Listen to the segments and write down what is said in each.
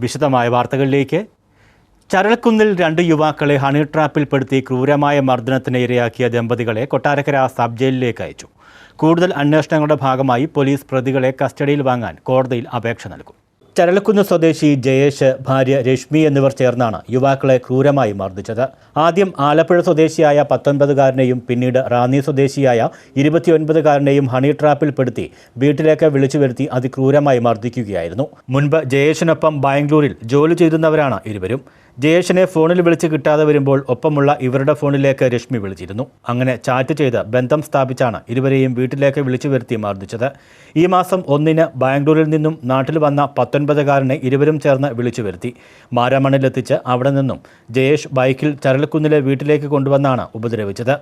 വിശദമായ വാർത്തകളിലേക്ക്. ചരൽക്കുന്നിൽ രണ്ട് യുവാക്കളെ ഹണി ട്രാപ്പിൽപ്പെടുത്തി ക്രൂരമായ മർദ്ദനത്തിന് ഇരയാക്കിയ ദമ്പതികളെ കൊട്ടാരക്കര സബ് ജയിലിലേക്ക് അയച്ചു. കൂടുതൽ അന്വേഷണങ്ങളുടെ ഭാഗമായി പോലീസ് പ്രതികളെ കസ്റ്റഡിയിൽ വാങ്ങാൻ കോടതിയിൽ അപേക്ഷ നൽകും. ചരലക്കുന്ന് സ്വദേശി ജയേഷ് ഭാര്യ രശ്മി എന്നിവർ ചേർന്നാണ് യുവാക്കളെ ക്രൂരമായി മർദ്ദിച്ചത്. ആദ്യം ആലപ്പുഴ സ്വദേശിയായ പത്തൊൻപതുകാരനെയും പിന്നീട് റാന്നി സ്വദേശിയായ ഇരുപത്തിയൊൻപതുകാരനെയും ഹണി ട്രാപ്പിൽപ്പെടുത്തി വീട്ടിലേക്ക് വിളിച്ചു വരുത്തി അതിക്രൂരമായി മർദ്ദിക്കുകയായിരുന്നു. മുൻപ് ജയേഷിനൊപ്പം ബാംഗ്ലൂരിൽ ജോലി ചെയ്തിരുന്നവരാണ് ഇരുവരും. ജയേഷിനെ ഫോണിൽ വിളിച്ച് കിട്ടാതെ വരുമ്പോൾ ഒപ്പമുള്ള ഇവരുടെ ഫോണിലേക്ക് രശ്മി വിളിച്ചിരുന്നു. അങ്ങനെ ചാറ്റ് ചെയ്ത് ബന്ധം സ്ഥാപിച്ചാണ് ഇരുവരെയും വീട്ടിലേക്ക് വിളിച്ചു വരുത്തി മർദ്ദിച്ചത്. ഈ മാസം ഒന്നിന് ബാംഗ്ലൂരിൽ നിന്നും നാട്ടിൽ വന്ന പത്തൊൻപതുകാരനെ ഇരുവരും ചേർന്ന് വിളിച്ചു വരുത്തി. മാരാമണിലെത്തിച്ച് അവിടെ നിന്നും ജയേഷ് ബൈക്കിൽ ചരൽക്കുന്നിലെ വീട്ടിലേക്ക് കൊണ്ടുവന്നാണ് ഉപദ്രവിച്ചത്.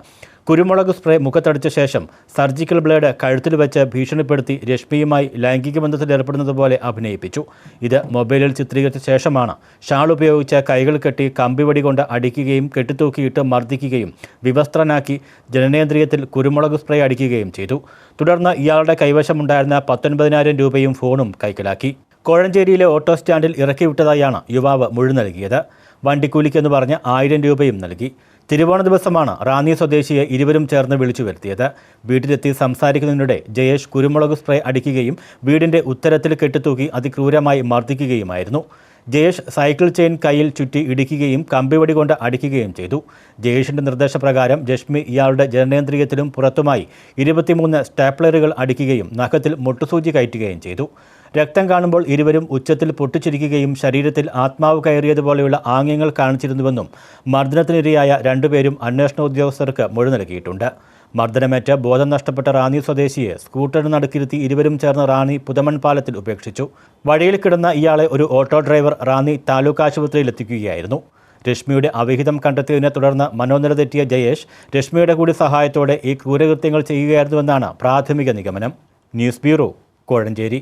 കുരുമുളക് സ്പ്രേ മുഖത്തടിച്ച ശേഷം സർജിക്കൽ ബ്ലേഡ് കഴുത്തിൽ വെച്ച് ഭീഷണിപ്പെടുത്തി രശ്മിയുമായി ലൈംഗിക ബന്ധത്തിൽ ഏർപ്പെടുന്നതുപോലെ അഭിനയിപ്പിച്ചു. ഇത് മൊബൈലിൽ ചിത്രീകരിച്ച ശേഷമാണ് ഷാൾ ഉപയോഗിച്ച് കൈകൾ കെട്ടി കമ്പിവടി കൊണ്ട് അടിക്കുകയും കെട്ടിത്തൂക്കിയിട്ട് മർദ്ദിക്കുകയും വിവസ്ത്രനാക്കി ജനനേന്ദ്രിയത്തിൽ കുരുമുളക് സ്പ്രേ അടിക്കുകയും ചെയ്തു. തുടർന്ന് ഇയാളുടെ കൈവശമുണ്ടായിരുന്ന പത്തൊൻപതിനായിരം രൂപയും ഫോണും കൈക്കലാക്കി. കോഴഞ്ചേരിയിലെ ഓട്ടോ സ്റ്റാൻഡിൽ ഇറക്കിവിട്ടതായാണ് യുവാവ് മൊഴി നൽകിയത്. വണ്ടിക്കൂലിക്കെന്ന് പറഞ്ഞ് ആയിരം രൂപയും നൽകി. തിരുവോണ ദിവസമാണ് റാന്നി സ്വദേശിയെ ഇരുവരും ചേർന്ന് വിളിച്ചു വരുത്തിയത്. വീട്ടിലെത്തി സംസാരിക്കുന്നതിനിടെ ജയേഷ് കുരുമുളക് സ്പ്രേ അടിക്കുകയും വീടിന്റെ ഉത്തരത്തിൽ കെട്ടിത്തൂക്കി അതിക്രൂരമായി മർദ്ദിക്കുകയുമായിരുന്നു. ജയേഷ് സൈക്കിൾ ചെയിൻ കയ്യിൽ ചുറ്റി ഇടിക്കുകയും കമ്പിവടി കൊണ്ട് അടിക്കുകയും ചെയ്തു. ജയേഷിന്റെ നിർദ്ദേശപ്രകാരം ജഷ്മി ഇയാളുടെ ജനനേന്ദ്രിയത്തിലും പുറത്തുമായി ഇരുപത്തിമൂന്ന് സ്റ്റാപ്ലറുകൾ അടിക്കുകയും നഖത്തിൽ മുട്ടുസൂചി കയറ്റുകയും ചെയ്തു. രക്തം കാണുമ്പോൾ ഇരുവരും ഉച്ചത്തിൽ പൊട്ടിച്ചിരിക്കുകയും ശരീരത്തിൽ ആത്മാവ് കയറിയതുപോലെയുള്ള ആംഗ്യങ്ങൾ കാണിച്ചിരുന്നുവെന്നും മർദ്ദനത്തിനിരയായ രണ്ടുപേരും അന്വേഷണ ഉദ്യോഗസ്ഥർക്ക് മൊഴി നൽകിയിട്ടുണ്ട്. മർദ്ദനമേറ്റ് ബോധം നഷ്ടപ്പെട്ട റാന്നി സ്വദേശിയെ സ്കൂട്ടറിന് നടുക്കിരുത്തി ഇരുവരും ചേർന്ന് റാന്നി പുതമൺ പാലത്തിൽ ഉപേക്ഷിച്ചു. വഴിയിൽ കിടന്ന ഇയാളെ ഒരു ഓട്ടോ ഡ്രൈവർ റാന്നി താലൂക്ക് ആശുപത്രിയിൽ എത്തിക്കുകയായിരുന്നു. രശ്മിയുടെ അവിഹിതം കണ്ടെത്തിയതിനെ തുടർന്ന് മനോനില തെറ്റിയ ജയേഷ് രശ്മിയുടെ കൂടി സഹായത്തോടെ ഈ ക്രൂരകൃത്യങ്ങൾ ചെയ്യുകയായിരുന്നുവെന്നാണ് പ്രാഥമിക നിഗമനം. News bureau Kozhencherry.